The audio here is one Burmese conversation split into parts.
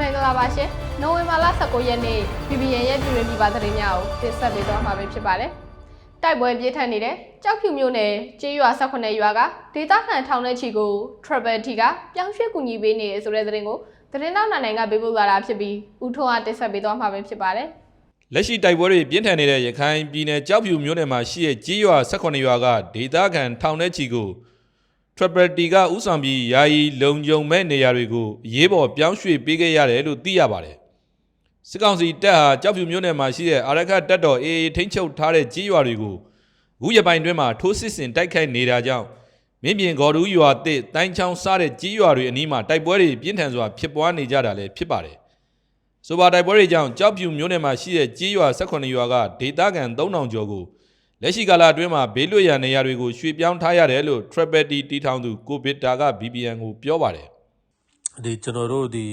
မင်္ဂလာပါရှင်။နိုဝင်ဘာလ19ရက်နေ့ BBN ရဲ့ပြည်တွင်းပြည်ပသတင်းများကိုတင်ဆက်ပေးသွားမှာပဲဖြစ်ပါတယ်။တိုက်ပွဲပြင်းထန်နေတဲ့ကြောက်ဖြူမြို့နယ်ကျေးရွာ18ရွာကဒေသခံထောင်တဲ့ချီကို Travel T ကပြောင်းရွှေ့ကူညီပေးနေရဆိုတဲ့သတင်းကိုသတင်းနောက်နိုင်နိုင်ကပေးပို့လာတာဖြစ်ပြီးဦးထွန်းအားတင်ဆက်ပေးသွားမှာပဲဖြစ်ပါတယ်။လက်ရှိတိုက်ပွဲတွေပြင်းထန်နေတဲ့ရခိုင်ပြည်နယ်ကြောက်ဖြူမြို့နယ်မှာရှိတဲ့ကြီးရွာ18ရွာကဒေသခံထောင်ထဲချီကို Triple T ကဥဆောင်ပြီးယာယီလုံခြုံမဲ့နေရာတွေကိုအရေးပေါ်ပြောင်းရွှေ့ပေးခဲ့ရတယ်လို့သိရပါတယ်။စစ်ကောင်စီတပ်ဟာကြောက်ဖြူမြို့နယ်မှာရှိတဲ့အာရခတ်တပ်တော် AA ထိန်းချုပ်ထားတဲ့ကြီးရွာတွေကိုအခုရပိုင်းတွင်းမှာထိုးစစ်ဆင်တိုက်ခိုက်နေတာကြောင့်မင်းပြင်ဂေါ်ဒူးရွာတစ်တိုင်းချောင်းစားတဲ့ကြီးရွာတွေအနီးမှာတိုက်ပွဲတွေပြင်းထန်စွာဖြစ်ပွားနေကြတာလည်းဖြစ်ပါတယ်။ဆိုပါတိုက်ပွဲတွေကြောင့်ကြောက်ဖြူမြို့နယ်မှာရှိတဲ့ကြေးရွာ18ရွာကဒေသခံ3000ကျော်ကို လက်ရှိကာလအတွင်းမှာဘေးလွတ်ရာနေရာတွေကိုရွှေ့ပြောင်းထားရတယ်လို့ Triple T တီထောင်သူကိုဗစ်တာက BBN ကိုပြောပါတယ်ဒီကျွန်တော်တို့ဒီ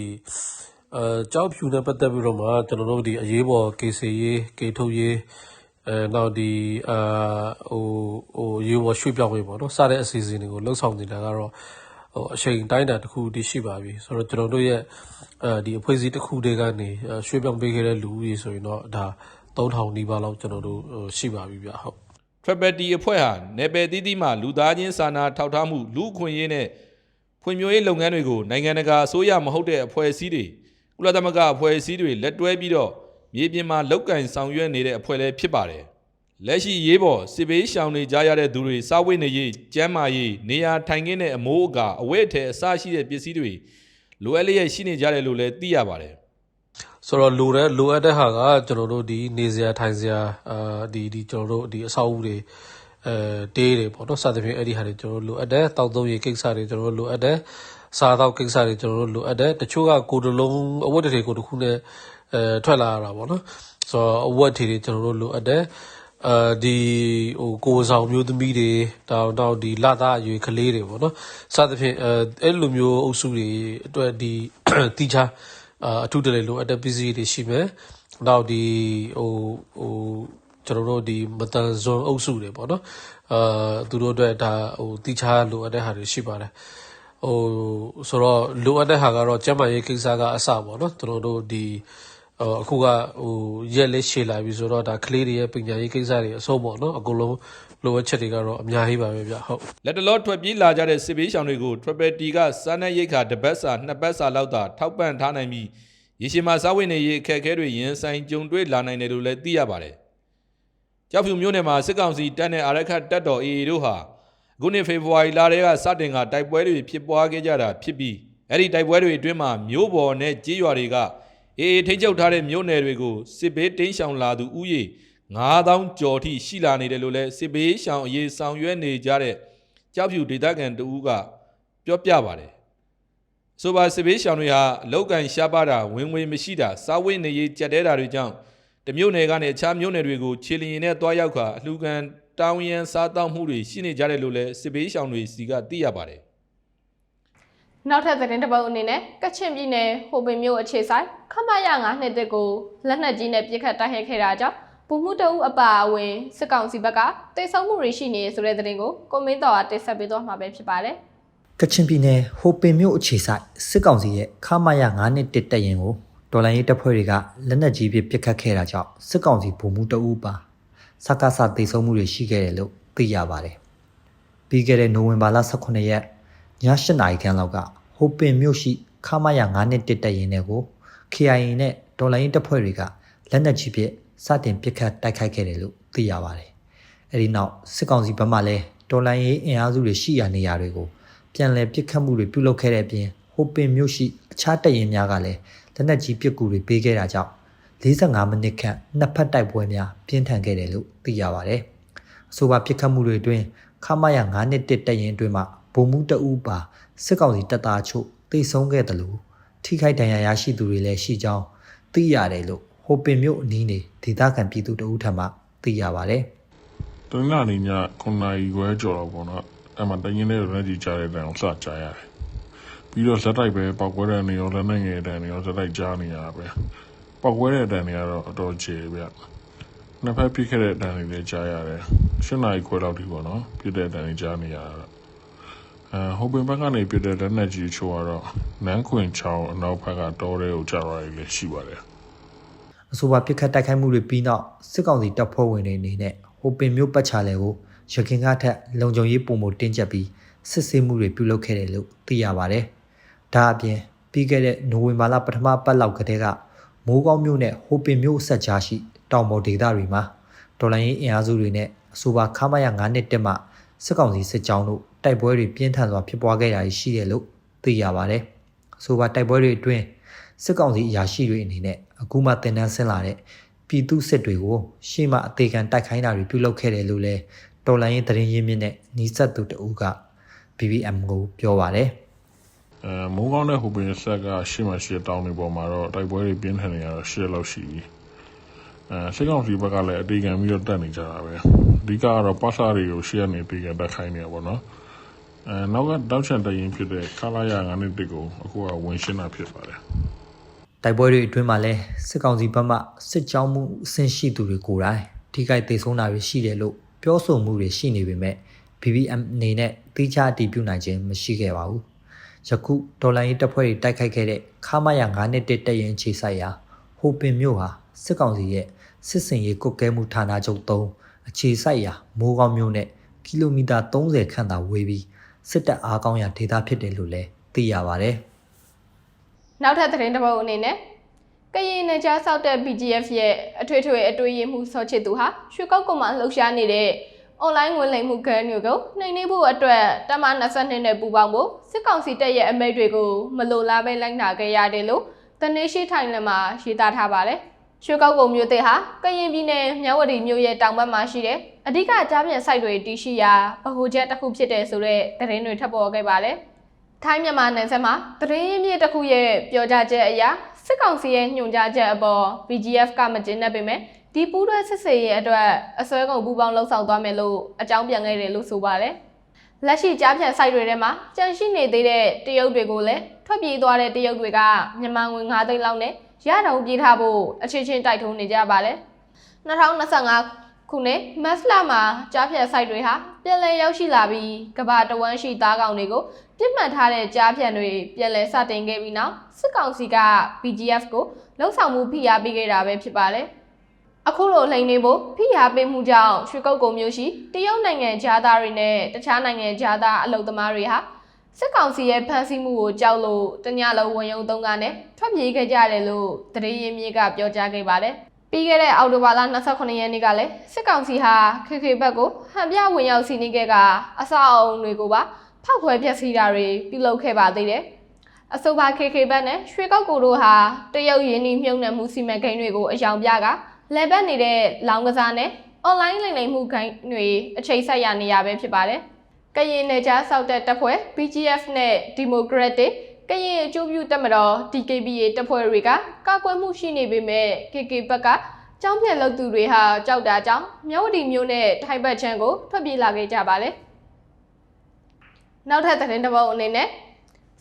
အဲကြောက်ဖြူနဲ့ပတ်သက်ပြီးတော့မှကျွန်တော်တို့ဒီအရေးပေါ်ကေစီရေးကေထုတ်ရေးအဲနောက်ဒီအာဟိုဟိုရေးပေါ်ရွှေ့ပြောင်းရေးပေါ့နော်စတဲ့အစီအစဉ်တွေကိုလှုပ်ဆောင်နေတာကတော့ဟိုအချိန်တိုင်းတာတစ်ခုတည်းရှိပါပြီဆိုတော့ကျွန်တော်တို့ရဲ့အဲဒီအဖွဲ့အစည်းတစ်ခုတည်းကနေအဲရွှေ့ပြောင်းပေးခဲ့တဲ့လူဦးရေဆိုရင်တော့ဒါ 3000နီးပါးလောက်ကျွန်တော်တို့ဟိုရှိပါပြီဗျဟုတ် Triple T အဖွဲ့ဟာနယ်ပယ်သီးသီးမှာလူသားချင်းစာနာထောက်ထားမှုလူအခွင့်အရေးနဲ့ဖွံ့ဖြိုးရေးလုပ်ငန်းတွေကိုနိုင်ငံတကာအစိုးရမဟုတ်တဲ့အဖွဲ့အစည်းတွေကုလသမဂ္ဂအဖွဲ့အစည်းတွေလက်တွဲပြီးတော့မြေပြင်မှာလောက်ကင်ဆောင်ရွက်နေတဲ့အဖွဲ့လည်းဖြစ်ပါတယ်လက်ရှိရေးပေါ်စစ်ဘေးရှောင်နေကြရတဲ့သူတွေစားဝတ်နေရေးကျန်းမာရေးနေရာထိုင်ခင်းတဲ့အမိုးအကာအဝတ်အထည်အစရှိတဲ့ပစ္စည်းတွေလိုအပ်လျက်ရှိနေကြတယ်လို့လည်းသိရပါတယ် ဆိုတော့လိုတဲ့လိုအပ်တဲ့ဟာကကျွန်တော်တို့ဒီနေစရာထိုင်စရာအာဒီဒီကျွန်တော်တို့ဒီအဆောက်အဦတွေအဲတေးတွေပေါ့နော်စသဖြင့်အဲ့ဒီဟာတွေကျွန်တော်တို့လိုအပ်တယ်တောက်သုံးရေကိစ္စတွေကျွန်တော်တို့လိုအပ်တယ်စားတော့ကိစ္စတွေကျွန်တော်တို့လိုအပ်တယ်တချို့ကကိုယ်တလုံးအဝတ်တွေကိုတစ်ခုနဲ့အဲထွက်လာရတာပေါ့နော်ဆိုတော့အဝတ်တွေကျွန်တော်တို့လိုအပ်တယ်အာဒီဟိုကိုယ်ဆောင်မျိုးသမီးတွေတောက်တောက်ဒီလာသားအရွယ်ကလေးတွေပေါ့နော်စသဖြင့်အဲအဲ့လိုမျိုးအုပ်စုတွေအတွက်ဒီတီချာ အာအထူးတလဲလိုအပ်တဲ့ပစ္စည်းတွေရှိမယ်။နောက်ဒီဟိုဟိုကျွန်တော်တို့ဒီမတန်ဇွန်အုပ်စုတွေပေါ့နော်။အာသူတို့အတွက်ဒါဟိုတိချာလိုအပ်တဲ့ဟာတွေရှိပါတယ်။ဟိုဆိုတော့လိုအပ်တဲ့ဟာကတော့ကျန်းမာရေးကိစ္စကအစပေါ့နော်။ကျွန်တော်တို့ဒီဟိုအခုကဟိုရက်လက်ရှည်လာပြီဆိုတော့ဒါကလေးတွေရဲ့ပညာရေးကိစ္စတွေအဆုံးပေါ့နော်။အကုန်လုံး လိုအပ်ချက်တွေကတော့အများကြီးပါပဲဗျဟုတ်လက်တလောထွက်ပြေးလာကြတဲ့စစ်ဘေးရှောင်တွေကို Triple T ကစားနပ်ရိက္ခာတစ်ပတ်စာနှစ်ပတ်စာလောက်သာထောက်ပံ့ထားနိုင်ပြီးရေရှည်မှာစားဝတ်နေရေးအခက်အခဲတွေရင်ဆိုင်ကြုံတွေ့လာနိုင်တယ်လို့လည်းသိရပါတယ်။ကြောက်ဖြူမြို့နယ်မှာစစ်ကောင်စီတပ်နဲ့အာရခတ်တပ်တော် AA တို့ဟာအခုနှစ်ဖေဖော်ဝါရီလထဲကစတင်ကတိုက်ပွဲတွေဖြစ်ပွားခဲ့ကြတာဖြစ်ပြီးအဲ့ဒီတိုက်ပွဲတွေအတွင်းမှာမြို့ပေါ်နဲ့ကြေးရွာတွေက AA ထိန်းချုပ်ထားတဲ့မြို့နယ်တွေကိုစစ်ဘေးတင်းရှောင်လာသူဥယေ 9000ကျော်ထိရှိလာနေတယ်လို့လည်းစစ်ဘေးရှောင်အရေးဆောင်ရွက်နေကြတဲ့ကြောက်ဖြူဒေသခံတဦးကပြောပြပါတယ်။ဆိုပါစစ်ဘေးရှောင်တွေဟာအလောက်ကန်ရှားပါတာဝင်ဝင်မရှိတာစားဝတ်နေရေးကြက်တဲတာတွေကြောင့်တမျိုးနယ်ကနေအခြားမျိုးနယ်တွေကိုခြေလျင်နဲ့တွားရောက်ခါအလှူခံတောင်းရန်စားတောက်မှုတွေရှိနေကြတယ်လို့လည်းစစ်ဘေးရှောင်တွေစီကသိရပါတယ်နောက်ထပ်သတင်းတစ်ပုဒ်အနေနဲ့ကချင်ပြည်နယ်ဟိုပင်မြို့အခြေဆိုင်ခမရ9နှစ်တက်ကိုလက်နက်ကြီးနဲ့ပစ်ခတ်တိုက်ခိုက်ခဲ့တာကြောင့် ဗိုလ်မှူးတအုပ်အပါအဝင်စစ်ကောင်စီဘက်ကတိတ်ဆုံးမှုတွေရှိနေရဆိုတဲ့သတင်းကိုကိုမင်းတော်ကတင်ဆက်ပေးသွားမှာပဲဖြစ်ပါတယ်ကချင်ပြည်နယ်ဟိုပင်မြို့အခြေဆိုင်စစ်ကောင်စီရဲ့ခမာရ9နှစ်တစ်တက်ရင်ကိုဒေါ်လာရေးတပ်ဖွဲ့တွေကလက်နက်ကြီးပစ်ပစ်ခတ်ခဲ့တာကြောင့်စစ်ကောင်စီဗိုလ်မှူးတအူးပါစကားစတေဆုံးမှုတွေရှိခဲ့တယ်လို့သိရပါတယ်။ပြီးခဲ့တဲ့နိုဝင်ဘာလ18ရက်ည8နာရီခန့်လောက်ကဟိုပင်မြို့ရှိခမာရ9နှစ်တစ်တက်ရင်တွေကို KIA နဲ့ဒေါ်လာရေးတပ်ဖွဲ့တွေကလက်နက်ကြီးပစ် စတင်ပစ်ခတ်တိုက်ခိုက်ခဲ့တယ်လို့သိရပါတယ်။အဲဒီနောက်စစ်ကောင်စီဘက်မှလည်းဒေါ်လာရေးအင်အားစုတွေရှိရာနေရာတွေကိုပြန်လည်ပစ်ခတ်မှုတွေပြုလုပ်ခဲ့တဲ့အပြင်ဟိုပင်မြို့ရှိအခြားတပ်ရင်များကလည်းလက်နက်ကြီးပစ်ကူတွေပေးခဲ့တာကြောင့်45မိနစ်ခန့်နှစ်ဖက်တိုက်ပွဲများပြင်းထန်ခဲ့တယ်လို့သိရပါတယ်။အဆိုပါပစ်ခတ်မှုတွေအတွင်းခမရ9နှစ်တစ်တပ်ရင်အတွင်းမှာဗိုလ်မှူးတအူးပါစစ်ကောင်စီတပ်သားချို့တိတ်ဆုံးခဲ့တယ်လို့ထိခိုက်ဒဏ်ရာရရှိသူတွေလည်းရှိကြောင်းသိရတယ်လို့ ဟိုပင်မြို့အနီးနေဒေသခံပြည်သူတအူးထံမှသိရပါတယ်။တနင်္လာနေ့ည9နာရီခွဲကျော်တော့ပေါ့နော်အဲ့မှာတရင်လေးလက်ကြီးကြားတဲ့တန်အောင်စကြားရတယ်ပြီးတော့ဇက်တိုက်ပဲပောက်ကွဲတဲ့နေရောလက်နဲ့ငယ်တဲ့နေရောဇက်တိုက်ကြားနေရတာပဲပောက်ကွဲတဲ့တန်တွေကတော့အတော်ကျေဗျနှစ်ဖက်ပြစ်ခဲ့တဲ့တန်တွေလည်းကြားရတယ်၈နာရီခွဲလောက်ဒီပေါ့နော်ပြစ်တဲ့တန်တွေကြားနေရတာအဲဟိုပင်ဘက်ကနေပြတဲ့လက်နက်ကြီးချို့ကတော့နန်းခွင်ချောင်းအနောက်ဘက်ကတောထဲကိုကြာသွားရည်လည်းရှိပါတယ် အဆိုပါပြစ်ခတ်တိုက်ခိုက်မှုတွေပြီးနောက်စစ်ကောင်စီတပ်ဖွဲ့ဝင်တွေအနေနဲ့ဟိုပင်မြို့ပတ်ချာလဲကိုရခင်ကထက်လုံခြုံရေးပုံမတင်းကျပ်ပြီးစစ်ဆေးမှုတွေပြုလုပ်ခဲ့တယ်လို့သိရပါတယ်။ဒါအပြင်ပြီးခဲ့တဲ့နိုဝင်ဘာလပထမပတ်လောက်ကတည်းကမိုးကောင်းမြို့နဲ့ဟိုပင်မြို့ဆက်ကြားရှိတောင်ပေါ်ဒေသတွေမှာဒေါ်လာရင်းအင်အားစုတွေနဲ့အဆိုပါခမာရ9နှစ်တက်မှစစ်ကောင်စီစစ်ကြောင်းတို့တိုက်ပွဲတွေပြင်းထန်စွာဖြစ်ပွားခဲ့တာရှိတယ်လို့သိရပါတယ်။အဆိုပါတိုက်ပွဲတွေအတွင်းစစ်ကောင်စီအရာရှိတွေအနေနဲ့ အခုမှတင်နန်းဆင်းလာတဲ့ပြည်သူစစ်တွေကိုရှေ့မှအသေးခံတိုက်ခိုင်းတာတွေပြုလုပ်ခဲ့တယ်လို့လည်းတော်လိုင်းရင်သတင်းရင်းမြစ်နဲ့နီးစပ်သူတဦးက BBM ကိုပြောပါတယ်အဲမိုးကောင်းတဲ့ဟိုပင်ဆက်ကရှေ့မှာရှေ့တောင်းနေပေါ်မှာတော့တိုက်ပွဲတွေပြင်းထန်နေရတော့ရှေ့လောက်ရှိပြီအဲစစ်ကောင်စီဘက်ကလည်းအတေခံပြီးတော့တက်နေကြတာပဲအဓိကကတော့ပတ်စာတွေကိုရှေ့ကနေတေခံတက်ခိုင်းနေရပါတော့အဲနောက်ကတောက်ချန်တရင်ဖြစ်တဲ့ခလာရ9နှစ်တစ်ကိုအခုကဝင်ရှင်းတာဖြစ်ပါတယ်။ တိုက်ပွဲတွေအတွင်းမှာလည်းစစ်ကောင်စီဘက်မှစစ်ကြောင်းမှုအဆင့်ရှိသူတွေကိုယ်တိုင်ထိခိုက်ဒေဆုံးတာတွေရှိတယ်လို့ပြောဆိုမှုတွေရှိနေပေမဲ့ BBM အနေနဲ့တိကျအတည်ပြုနိုင်ခြင်းမရှိခဲ့ပါဘူး။ယခုဒေါ်လာရေးတပ်ဖွဲ့တွေတိုက်ခိုက်ခဲ့တဲ့ခမာယာ9နှစ်တက်တက်ရင်ခြေဆိုင်ရာဟိုပင်မြို့ဟာစစ်ကောင်စီရဲ့စစ်စင်ရေးကုတ်ကဲမှုဌာနချုပ်3အခြေဆိုင်ရာမိုးကောင်းမြို့နဲ့ကီလိုမီတာ30ခန့်သာဝေးပြီးစစ်တပ်အားကောင်းရာဒေသဖြစ်တယ်လို့လည်းသိရပါဗျ။ နောက်ထပ်သတင်းတစ်ပုဒ်အနေနဲ့ကရင်နယ်ကြားဆောက်တဲ့ BGF ရဲ့အထွေထွေအတွေ့အမှုဆောချစ်သူဟာရွှေကောက်ကုန်းမှာလှုပ်ရှားနေတဲ့ online ငွေလိမ်မှုကဏ္ဍကိုနှိမ်နင်းဖို့အတွက်တမ22နဲ့ပူးပေါင်းဖို့စစ်ကောင်စီတပ်ရဲ့အမိန့်တွေကိုမလိုလားပဲလိုက်နာခဲ့ရတယ်လို့တနေရှိထိုင်လမှာရေးသားထားပါတယ်။ရွှေကောက်ကုန်းမြို့သစ်ဟာကရင်ပြည်နယ်မြဝတီမြို့ရဲ့တောင်ဘက်မှာရှိတဲ့အဓိကကြားပြန်စိုက်တွေတည်ရှိရာဗဟိုချက်တစ်ခုဖြစ်တဲ့ဆိုတဲ့သတင်းတွေထပ်ပေါ်ခဲ့ပါတယ်။ ထိုင်းမြန်မာနယ်စပ်မှာသတင်းရင်းမြစ်တစ်ခုရဲ့ပြောကြားချက်အရစစ်ကောင်စီရဲ့ညွှန်ကြားချက်အပေါ် BGF ကမကျင်းနေပေမဲ့ဒီပူးတွဲစစ်စေးရဲ့အတွက်အစွဲကုန်ပူးပေါင်းလှုပ်ဆောင်သွားမယ်လို့အကြောင်းပြန်ခဲ့တယ်လို့ဆိုပါတယ်။လက်ရှိကြားဖြတ် site တွေထဲမှာကြန့်ရှိနေသေးတဲ့တရုတ်တွေကိုလည်းထွက်ပြေးသွားတဲ့တရုတ်တွေကမြန်မာငွေ9သိန်းလောက်နဲ့ရတောင်ပြေးထားဖို့အချင်းချင်းတိုက်ထုံးနေကြပါတယ်။2025ခုနှစ်မတ်လမှာကြားဖြတ် site တွေဟာပြည်လဲရောက်ရှိလာပြီးကဘာတဝမ်းရှိသားကောင်တွေကို ပြစ်မှတ်ထားတဲ့ကြားဖြတ်တွေပြန်လည်စတင်ခဲ့ပြီးနောက်စစ်ကောင်စီက BGF ကိုလှုံ့ဆော်မှုဖိအားပေးခဲ့တာပဲဖြစ်ပါတယ်။အခုလိုလှိမ်နေဖို့ဖိအားပေးမှုကြောင့်ရွှေကုတ်ကုံမျိုးရှိတရုတ်နိုင်ငံဂျားသားတွေနဲ့တခြားနိုင်ငံဂျားသားအလုပ်သမားတွေဟာစစ်ကောင်စီရဲ့ဖမ်းဆီးမှုကိုကြောက်လို့တညလုံးဝန်ယုံသုံးကနဲ့ထွက်ပြေးခဲ့ကြတယ်လို့သတင်းရင်းမြစ်ကပြောကြားခဲ့ပါတယ်။ပြီးခဲ့တဲ့အောက်တိုဘာလ29ရက်နေ့ကလည်းစစ်ကောင်စီဟာခေခေဘက်ကိုဟန်ပြဝင်ရောက်စီးနင်းခဲ့ကအဆောက်အုံတွေကိုပါ ဖောက်ခွဲဖျက်ဆီးတာတွေပြုလုပ်ခဲ့ပါသေးတယ်။အဆိုပါ KK ဘက်နဲ့ရွှေကောက်ကိုတို့ဟာတရုတ်ရင်းနှီးမြှုပ်နှံမှုစီမံကိန်းတွေကိုအယောင်ပြကလဲပတ်နေတဲ့လောင်ကစားနဲ့ online လိမ်လည်မှုဂိမ်းတွေအချိန်ဆက်ရနေရပဲဖြစ်ပါတယ်။ကရင်နယ်ကြားဆောက်တဲ့တပ်ဖွဲ့ BGF နဲ့ Democratic ကရင်အကျိုးပြုတပ်မတော် DKBA တပ်ဖွဲ့တွေကကာကွယ်မှုရှိနေပေမဲ့ KK ဘက်ကကြောင်းပြက်လုပ်သူတွေဟာကြောက်တာကြောင့်မြဝတီမျိုးနဲ့ထိုင်ဘတ်ချမ်းကိုထွက်ပြေးလာခဲ့ကြပါတယ်။ နောက်ထပ်သတင်းတစ်ပုဒ်အနေနဲ့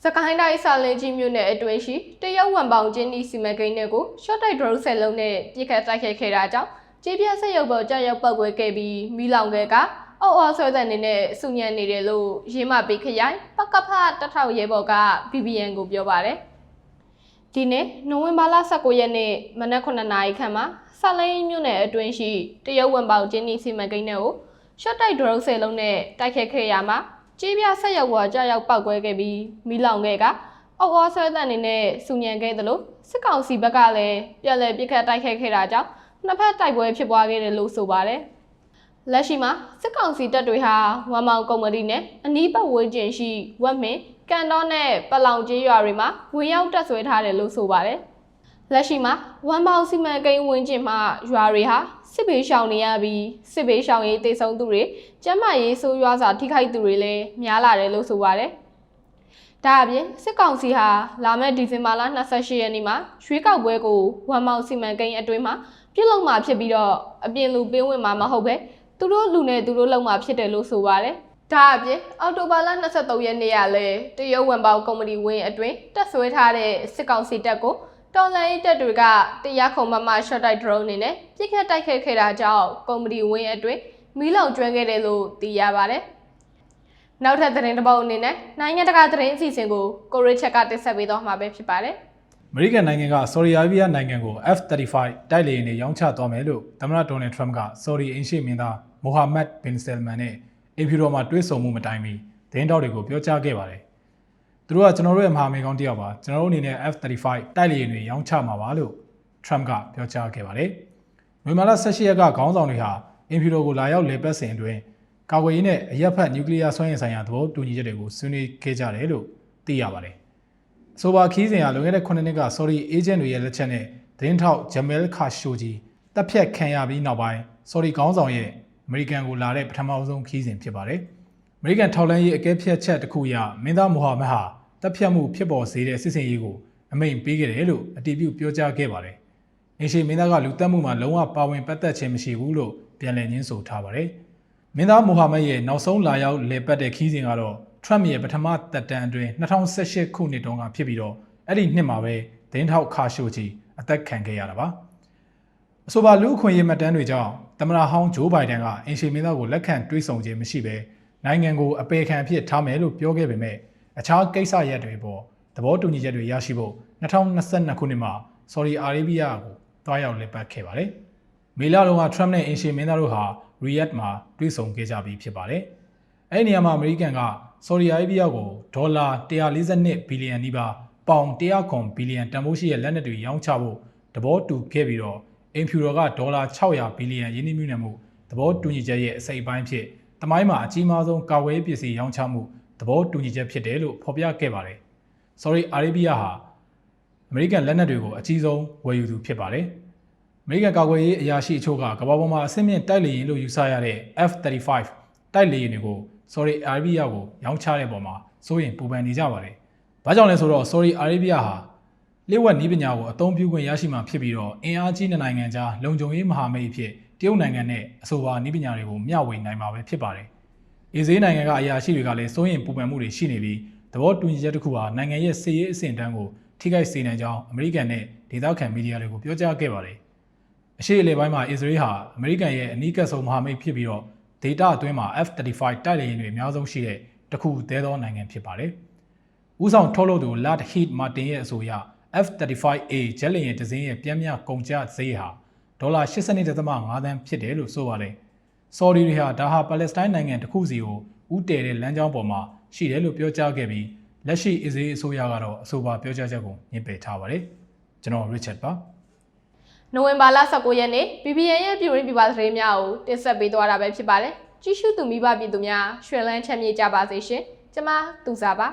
စကိုင်းတိုင်းစာလင်ကြီးမြို့နယ်အတွင်းရှိတရုတ်ဝန်ပေါင်ကျင်းဤစီမံကိန်းတွေကို short type drone ဆက်လုံးနဲ့ပြစ်ခတ်တိုက်ခိုက်ခဲ့တာကြောင့်ကြေးပြတ်ဆက်ရုပ်ပေါ်ကြောက်ရောက်ပောက်ကွဲခဲ့ပြီးမိလောင်ခဲ့ကအော်အော်ဆွဲတဲ့အနေနဲ့စုညံနေတယ်လို့ရေးမပေးခရိုင်ပကဖတထောက်ရဲဘော်က BBN ကိုပြောပါတယ်။ဒီနေ့နိုဝင်ဘာလ19ရက်နေ့မနက်9:00နာရီခန့်မှာဆာလိန်မြို့နယ်အတွင်းရှိတရုတ်ဝန်ပေါင်ကျင်းဤစီမံကိန်းတွေကို short type drone ဆက်လုံးနဲ့တိုက်ခိုက်ခဲ့ရမှာ ကြေးပြဆက်ရောက်ပေါ်ကြောက်ရောက်ပောက်ကွဲခဲ့ပြီးမိလောင်ခဲ့ကအော်အော်ဆွဲတဲ့အနေနဲ့စုညံခဲ့သလိုစစ်ကောင်စီဘက်ကလည်းပြည်လဲပြစ်ခတ်တိုက်ခိုက်ခဲ့တာကြောင့်နှစ်ဖက်တိုက်ပွဲဖြစ်ပွားခဲ့တယ်လို့ဆိုပါတယ်။လက်ရှိမှာစစ်ကောင်စီတပ်တွေဟာဝမ်မောင်ကုမ္ပဏီနဲ့အနီးပတ်ဝန်းကျင်ရှိဝက်မင်ကန်တော့နဲ့ပလောင်ကျေးရွာတွေမှာဝင်ရောက်တပ်ဆွဲထားတယ်လို့ဆိုပါတယ်။ လက်ရှိမှာဝမ်မောင်စီမံကိန်းဝန်းကျင်မှာရွာတွေဟာစစ်ဘေးရှောင်နေရပြီးစစ်ဘေးရှောင်ရေးတိတ်ဆုံးသူတွေကျန်းမာရေးဆိုးရွားစွာထိခိုက်သူတွေလည်းများလာတယ်လို့ဆိုပါတယ်။ဒါအပြင်စစ်ကောင်စီဟာလာမယ့်ဒီဇင်ဘာလ28ရက်နေ့မှာရွှေကောက်ပွဲကိုဝမ်မောင်စီမံကိန်းအတွင်းမှာပြုလုပ်မှာဖြစ်ပြီးတော့အပြင်လူပေးဝင်မှာမဟုတ်ပဲသူတို့လူနဲ့သူတို့လုံမှာဖြစ်တယ်လို့ဆိုပါတယ်။ဒါအပြင်အော်တိုဘာလ23ရက်နေ့ကလည်းတရုတ်ဝန်ပေါကုမ္ပဏီဝင်းအတွင်းတက်ဆွဲထားတဲ့စစ်ကောင်စီတပ်ကို တော်လိုင်းတပ်တွေကတရားခုံမမ short type drone အနေနဲ့ပြစ်ခတ်တိုက်ခိုက်ခဲ့တာကြောင့်ကုမ္ပဏီဝင်းအတွင်းမီးလောင်ကျွမ်းခဲ့တယ်လို့သိရပါတယ်။နောက်ထပ်သတင်းတစ်ပုဒ်အနေနဲ့နိုင်ငံတကာသတင်းအစီအစဉ်ကိုကိုရစ်ချက်ကတင်ဆက်ပေးသွားမှာပဲဖြစ်ပါတယ်အမေရိကန်နိုင်ငံကဆော်ဒီအာရေဗျနိုင်ငံကို F-35 တိုက်လေယာဉ်တွေရောင်းချသွားမယ်လို့သမ္မတဒေါ်နယ်ထရမ့်ကဆော်ဒီအင်ရှိမင်းသားမိုဟာမက်ဘင်ဆယ်မန်နဲ့အင်ဖြူတော်မှာတွေ့ဆုံမှုမတိုင်မီသတင်းတောက်တွေကိုပြောကြားခဲ့ပါတယ်။ သူတို့ကကျွန်တော်တို့ရဲ့မဟာမိတ်ကောင်းတစ်ယောက်ပါကျွန်တော်တို့အနေနဲ့ F-35 တိုက်လေယာဉ်တွေရောင်းချမှာပါလို့ထရမ့်ကပြောကြားခဲ့ပါတယ်။နွေမာလာ18ရက်ကခေါင်းဆောင်တွေဟာအင်ဖြူတော်ကိုလာရောက်လေပတ်စဉ်အတွင်းကာကွယ်ရေးနဲ့အရက်ဖက်နျူကလ িয়ার စွမ်းရည်ဆိုင်ရာသဘောတူညီချက်တွေကိုဆွေးနွေးခဲ့ကြတယ်လို့သိရပါတယ်။ဆိုပါခီးစဉ်ကလွန်ခဲ့တဲ့9နှစ်က Saudi agent တွေရဲ့လက်ချက်နဲ့သတင်းထောက် Jamal Khashoggi တပ်ဖြတ်ခံရပြီးနောက်ပိုင်း Saudi ခေါင်းဆောင်ရဲ့ American ကိုလာတဲ့ပထမဆုံးခီးစဉ်ဖြစ်ပါတယ်။ American ထောက်လှမ်းရေးအကဲဖြတ်ချက်တစ်ခုအရမင်းသားမိုဟာမက်ဟာတပ်ဖြတ်မှုဖြစ်ပေါ်စေတဲ့စစ်စင်ရေးကိုအမိန့်ပေးခဲ့တယ်လို့အတည်ပြုပြောကြားခဲ့ပါတယ်။အင်ရှေမင်းသားကလူတက်မှုမှာလုံးဝပါဝင်ပတ်သက်ခြင်းမရှိဘူးလို့ပြန်လည်ညင်းဆိုထားပါတယ်။မင်းသားမိုဟာမက်ရဲ့နောက်ဆုံးလာရောက်လည်ပတ်တဲ့ခီးစဉ်ကတော့ထရမ့်ရဲ့ပထမသက်တမ်းအတွင်း2018ခုနှစ်တုန်းကဖြစ်ပြီးတော့အဲ့ဒီနှစ်မှာပဲဒင်းထောက်ခါရှိုချီအသက်ခံခဲ့ရတာပါအဆိုပါလူအခွင့်အရေးမှတ်တမ်းတွေကြောင့်သမ္မတဟောင်းဂျိုးဘိုင်ဒန်ကအင်ရှီမင်းသားကိုလက်ခံတွေးဆောင်ခြင်းမရှိဘဲ နိုင်ငံကိုအပေခံအဖြစ်ထားမယ်လို့ပြောခဲ့ပေမဲ့အခြားကိစ္စရပ်တွေပေါ်သဘောတူညီချက်တွေရရှိဖို့2022ခုနှစ်မှာဆော်ဒီအာရေဗျကိုတွားရောက်လည်ပတ်ခဲ့ပါတယ်။မေလတုန်းကထရမ့်နဲ့အင်ရှီမင်းသားတို့ဟာရီယက်မှာတွေ့ဆုံခဲ့ကြပြီးဖြစ်ပါတယ်။အဲဒီနေရာမှာအမေရိကန်ကဆော်ဒီအာရေဗျကိုဒေါ်လာ142ဘီလီယံနီးပါးပေါင်100ခွန်ဘီလီယံတန်ဖိုးရှိတဲ့လက်နက်တွေရောင်းချဖို့သဘောတူခဲ့ပြီးတော့အင်ဖြူတော်ကဒေါ်လာ600ဘီလီယံရင်းနှီးမြှုပ်နှံမှုသဘောတူညီချက်ရဲ့အစိပ်အပိုင်းဖြစ် တမိုင်းမှာအကြီးမားဆုံးကာကွယ်ရေးပစ္စည်းရောင်းချမှုသဘောတူညီချက်ဖြစ်တယ်လို့ဖော်ပြခဲ့ပါတယ်။ဆော်ဒီအာရေဗျဟာအမေရိကန်လက်နက်တွေကိုအကြီးဆုံးဝယ်ယူသူဖြစ်ပါတယ်။အမေရိကန်ကာကွယ်ရေးအရာရှိအချို့ကကမ္ဘာပေါ်မှာအဆင့်မြင့်တိုက်လေယာဉ်လို့ယူဆရတဲ့ F-35 တိုက်လေယာဉ်တွေကို Saudi Arabia ကိုရောင်းချတဲ့ပုံမှာစိုးရိမ်ပူပန်နေကြပါတယ်။ဘာကြောင့်လဲဆိုတော့ Saudi Arabia ဟာလျှို့ဝှက်နည်းပညာကိုအသုံးပြုခွင့်ရရှိမှဖြစ်ပြီးတော့အင်အားကြီးတဲ့နိုင်ငံကြားလုံခြုံရေးမဟာမိတ်အဖြစ် တရုတ်နိုင်ငံနဲ့အဆိုပါနည်းပညာတွေကိုမျှဝေနိုင်မှာပဲဖြစ်ပါတယ်။အေဇေးနိုင်ငံကအရာရှိတွေကလည်းစိုးရိမ်ပူပန်မှုတွေရှိနေပြီးသဘောတူညီချက်တစ်ခုဟာနိုင်ငံရဲ့စစ်ရေးအဆင့်အတန်းကိုထိခိုက်စေနိုင်ကြောင်းအမေရိကန်နဲ့ဒေသခံမီဒီယာတွေကိုပြောကြားခဲ့ပါတယ်။အရှိအလေပိုင်းမှာအစ္စရေးဟာအမေရိကန်ရဲ့အနီးကပ်ဆုံးမဟာမိတ်ဖြစ်ပြီးတော့ဒေတာအတွင်းမှာ F-35 တိုက်လေယာဉ်တွေအများဆုံးရှိတဲ့တခုသေးသောနိုင်ငံဖြစ်ပါတယ်။ဥဆောင်ထုတ်လုပ်သူ Lockheed Martin ရဲ့အဆိုအရ F-35A ဂျက်လေယာဉ်တစ်စင်းရဲ့ပြင်းပြကုန်ကျစရိတ်ဟာ ဒေါ်လာ82.5သန်းဖြစ်တယ်လို့ဆိုပါတယ်။ဆော်ဒီတွေဟာဒါဟာပါလက်စတိုင်းနိုင်ငံတစ်ခုစီကိုဥတည်တဲ့လမ်းကြောင်းပေါ်မှာရှိတယ်လို့ပြောကြားခဲ့ပြီးလက်ရှိအစ္စရေးအစိုးရကတော့အဆိုပါပြောကြားချက်ကိုညှင်းပယ်ထားပါတယ်။ကျွန်တော် Richard ပါနိုဝင်ဘာလ19ရက်နေ့ BBN ရဲ့ပြည်တွင်းပြည်ပသတင်းများကိုတင်ဆက်ပေးသွားတာပဲဖြစ်ပါတယ်ကြည့်ရှုသူမိဘပြည်သူများရွှင်လန်းချမ်းမြေ့ကြပါစေရှင်ကျမသူစားပါ